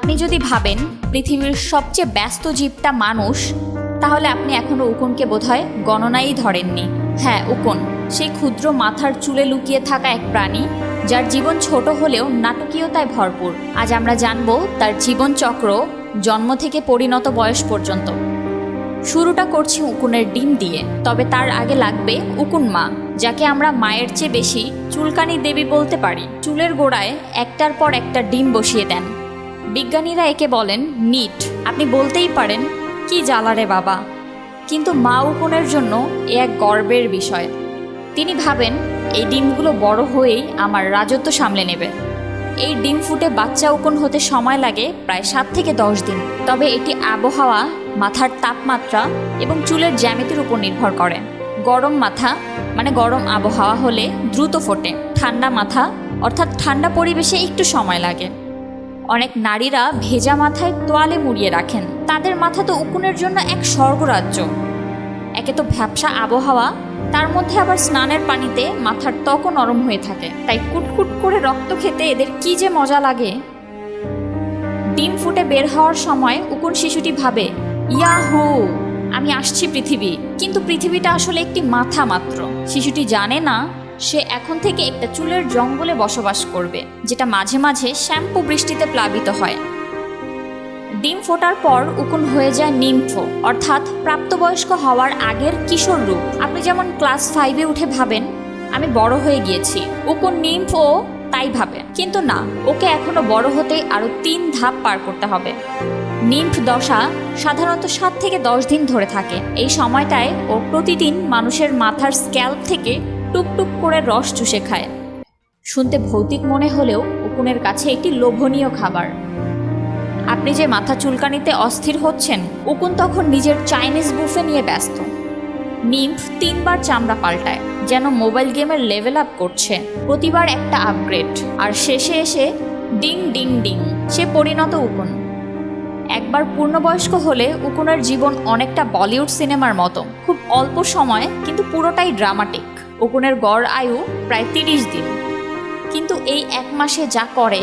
আপনি যদি ভাবেন পৃথিবীর সবচেয়ে ব্যস্ত জীবটা মানুষ, তাহলে আপনি এখনও উকুনকে বোধহয় গণনাই ধরেননি। হ্যাঁ উকুন, সেই ক্ষুদ্র মাথার চুলে লুকিয়ে থাকা এক প্রাণী, যার জীবন ছোট হলেও নাটকীয়তায় ভরপুর। আজ আমরা জানব তার জীবন চক্র জন্ম থেকে পরিণত বয়স পর্যন্ত। শুরুটা করছি উকুনের ডিম দিয়ে, তবে তার আগে লাগবে উকুন মা, যাকে আমরা মায়ের চেয়ে বেশি চুলকানি দেবী বলতে পারি। চুলের গোড়ায় একটার পর একটা ডিম বসিয়ে দেন। বিজ্ঞানীরা একে বলেন নিট। আপনি বলতেই পারেন, কি জ্বালারে বাবা? কিন্তু মা উকুনের জন্য এ এক গর্বের বিষয়। তিনি ভাবেন, এই ডিমগুলো বড় হয়েই আমার রাজত্ব সামলে নেবে। এই ডিম ফুটে বাচ্চা উকুন হতে সময় লাগে প্রায় সাত থেকে দশ দিন। তবে এটি আবহাওয়া, মাথার তাপমাত্রা এবং চুলের জ্যামিতির উপর নির্ভর করে। গরম মাথা মানে গরম আবহাওয়া হলে দ্রুত ফোটে। ঠান্ডা মাথা অর্থাৎ ঠান্ডা পরিবেশে একটু সময় লাগে। অনেক নারীরা ভেজা মাথায় তোয়ালে মুড়িয়ে রাখেন। তাদের মাথা তো উকুনের জন্য এক স্বর্গরাজ্য। একে তো ভ্যাবসা আবহাওয়া, তার মধ্যে আবার স্নানের পানিতে মাথার ত্বকও নরম হয়ে থাকে। তাই কুটকুট করে রক্ত খেতে এদের কি যে মজা লাগে? ডিম ফুটে বের হওয়ার সময় উকুন শিশুটি ভাবে ইয়া ইয়াহু, আমি আসছি পৃথিবী। কিন্তু পৃথিবীটা আসলে একটি মাথা মাত্র। শিশুটি জানে না সে এখন থেকে একটা চুলের জঙ্গলে বসবাস করবে, যেটা মাঝে মাঝে শ্যাম্পু বৃষ্টিতে প্লাবিত হয়। ডিম ফোটার পর উকুন হয়ে যায় নিম্ফ, অর্থাৎ প্রাপ্তবয়স্ক হওয়ার আগের কিশোর রূপ। আপনি যেমন ক্লাস ফাইভে উঠে ভাবেন, আমি বড় হয়ে গিয়েছি। উকুন নিম্ফও তাই ভাবে। কিন্তু না, ওকে এখনও বড় হতে আরও তিন ধাপ পার করতে হবে। নিম্ফ দশা সাধারণত সাত থেকে দশ দিন ধরে থাকে। এই সময়টায় ও প্রতিদিন মানুষের মাথার স্ক্যাল্প থেকে টুকটুক করে রস চুষে খায়। শুনতে ভৌতিক মনে হলেও উকুনের কাছে একটি লোভনীয় খাবার। আপনি যে মাথা চুলকানিতে অস্থির হচ্ছেন, উকুন তখন নিজের চাইনিজ বুফে নিয়ে ব্যস্ত। নিম্ফ তিনবার চামড়া পাল্টায়, যেন মোবাইল গেমের লেভেল আপ করছে। প্রতিবার একটা আপগ্রেড, আর শেষে এসে ডিং ডিং ডিং, সে পরিণত উকুন। একবার পূর্ণবয়স্ক হলে উকুনের জীবন অনেকটা বলিউড সিনেমার মতো। খুব অল্প সময়, কিন্তু পুরোটাই ড্রামাটিক উকুনের গড় আয়ু প্রায় তিরিশ দিন। কিন্তু এই এক মাসে যা করে,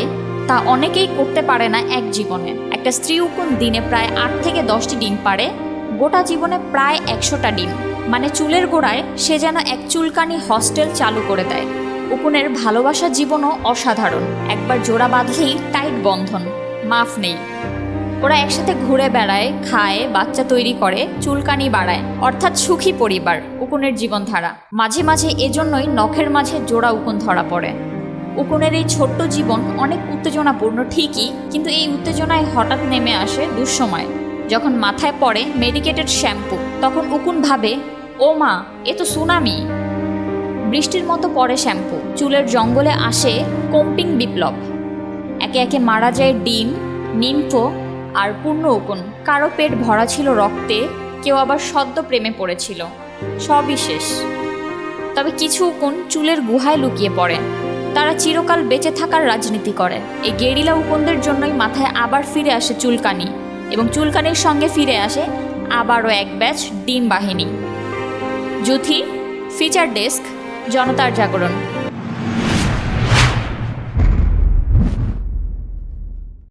তা অনেকেই করতে পারে না এক জীবনে। একটা স্ত্রী উকুন দিনে প্রায় আট থেকে দশটি ডিম পারে গোটা জীবনে প্রায় একশোটা ডিম। মানে চুলের গোড়ায় সে যেন এক চুলকানি হস্টেল চালু করে দেয়। উকুনের ভালোবাসার জীবনও অসাধারণ। একবার জোড়া বাঁধলেই টাইট বন্ধন। মাফ নেই। ওরা একসাথে ঘুরে বেড়ায়, খায়, বাচ্চা তৈরি করে, চুলকানি বাড়ায়। অর্থাৎ সুখী পরিবার, উকুনের জীবনধারা। মাঝে মাঝে এজন্যই নখের মাঝে জোড়া উকুন ধরা পড়ে। উকুনের এই ছোট্ট জীবন অনেক উত্তেজনাপূর্ণ, ঠিকই, কিন্তু এই উত্তেজনায় হঠাৎ নেমে আসে দুঃসময়। যখন মাথায় পড়ে মেডিকেটেড শ্যাম্পু, তখন উকুন ভাবে, ও মা, এ তো সুনামি। বৃষ্টির মতো পড়ে শ্যাম্পু, চুলের জঙ্গলে আসে কোম্পিং বিপ্লব। একে একে মারা যায় ডিম নিম্ফ আর পূর্ণ উকুন। কারও পেট ভরা ছিল রক্তে, কেউ আবার সদ্য প্রেমে পড়েছিল। সবই শেষ। তবে কিছু উকুন চুলের গুহায় লুকিয়ে পড়ে তারা চিরকাল বেঁচে থাকার রাজনীতি করে এই গেরিলা উকুনদের জন্যই মাথায় আবার ফিরে আসে চুলকানি এবং চুলকানির সঙ্গে ফিরে আসে আবারও এক ব্যাচ ডিম বাহিনী। জুথি ফিচার ডেস্ক, জনতার জাগরণ।